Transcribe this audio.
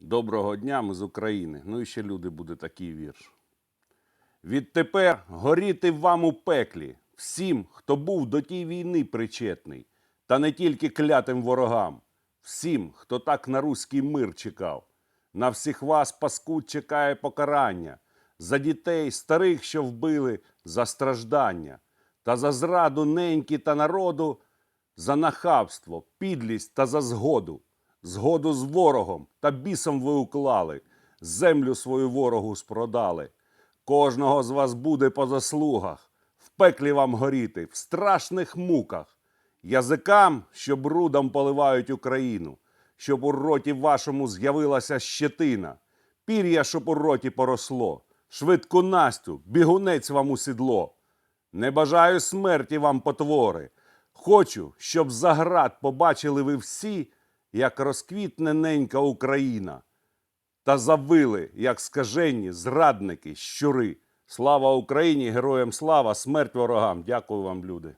Доброго дня, ми з України. Ну і ще люди буде такий вірш. Відтепер горіти вам у пеклі всім, хто був до тій війни причетний, та не тільки клятим ворогам, всім, хто так на руський мир чекав. На всіх вас паскуд чекає покарання за дітей, старих, що вбили, за страждання, та за зраду неньки та народу, за нахабство, підлість та за згоду. Згоду з ворогом та бісом ви уклали, землю свою ворогу спродали. Кожного з вас буде по заслугах, в пеклі вам горіти, в страшних муках, язикам, що брудом поливають Україну, щоб у роті вашому з'явилася щетина, пір'я, щоб у роті поросло, швидку Настю, бігунець вам у сідло. Не бажаю смерті вам потвори. Хочу, щоб за град побачили ви всі, як розквітне ненька Україна, та завили, як скажені зрадники, щури. Слава Україні, героям слава, смерть ворогам. Дякую вам, люди.